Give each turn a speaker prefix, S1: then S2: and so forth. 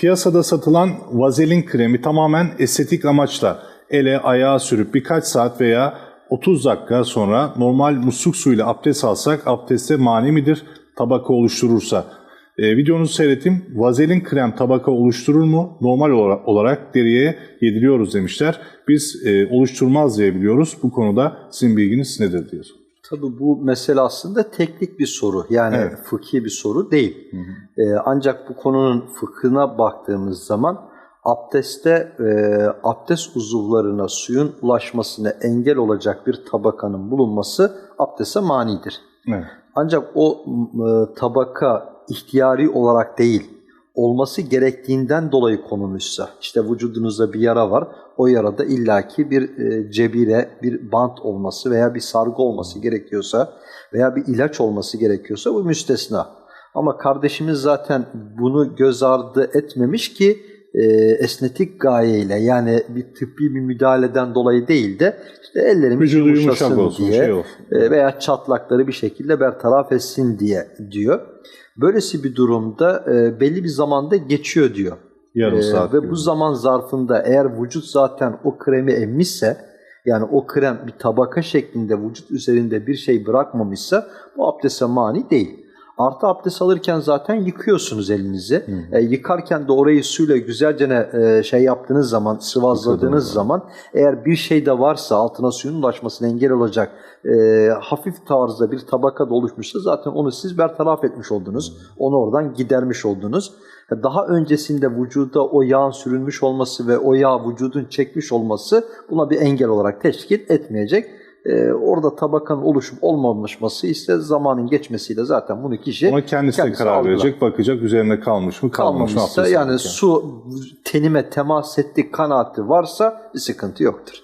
S1: Piyasada satılan vazelin kremi tamamen estetik amaçla ele ayağa sürüp birkaç saat veya 30 dakika sonra normal musluk suyuyla abdest alsak abdeste mani midir? Tabaka oluşturursa. E, videonuzu seyrettim. Vazelin krem tabaka oluşturur mu? Normal olarak, deriye yediriyoruz demişler. Biz e, oluşturmaz diye biliyoruz. Bu konuda sizin bilginiz nedir diyor.
S2: Tabii bu mesele aslında teknik bir soru. Yani
S1: Evet.
S2: fıkhi bir soru değil. Ee, ancak bu konunun fıkhına baktığımız zaman abdeste e, abdest uzuvlarına suyun ulaşmasına engel olacak bir tabakanın bulunması abdeste manidir.
S1: Evet.
S2: Ancak o e, tabaka ihtiyari olarak değil, olması gerektiğinden dolayı konulmuşsa, işte vücudunuzda bir yara var, o yarada illaki bir e, cebire, bir bant olması veya bir sargı olması gerekiyorsa veya bir ilaç olması gerekiyorsa bu müstesna. Ama kardeşimiz zaten bunu göz ardı etmemiş ki e, esnetik gayeyle yani bir tıbbi bir müdahaleden dolayı değil de işte ellerimiz
S1: Vücudu
S2: yumuşasın
S1: olsun,
S2: diye
S1: şey olsun.
S2: e, veya çatlakları bir şekilde bertaraf etsin diye diyor. Böylesi bir durumda e, belli bir zamanda geçiyor diyor.
S1: Yarım
S2: Ee,
S1: saat
S2: ve
S1: gibi.
S2: bu zaman zarfında eğer vücut zaten o kremi emmişse yani o krem bir tabaka şeklinde vücut üzerinde bir şey bırakmamışsa bu abdeste mani değil. Artı abdest alırken zaten yıkıyorsunuz elinizi. E, yıkarken de orayı suyla güzelce e, şey yaptığınız zaman, sıvazladığınız zaman eğer bir şey de varsa altına suyun ulaşmasına engel olacak e, hafif tarzda bir tabaka da oluşmuşsa zaten onu siz bertaraf etmiş oldunuz. Onu oradan gidermiş oldunuz. Daha öncesinde vücuda o yağın sürülmüş olması ve o yağ vücudun çekmiş olması buna bir engel olarak teşkil etmeyecek. Ee, orada tabakanın oluşup olmamışması ise zamanın geçmesiyle zaten bunu kişi
S1: Ona kendisi
S2: kendisi
S1: karar
S2: algılar.
S1: verecek, bakacak üzerine kalmış mı, kalmamış mı?
S2: yani
S1: alırken.
S2: su tenime temas ettik kanaati varsa bir sıkıntı yoktur.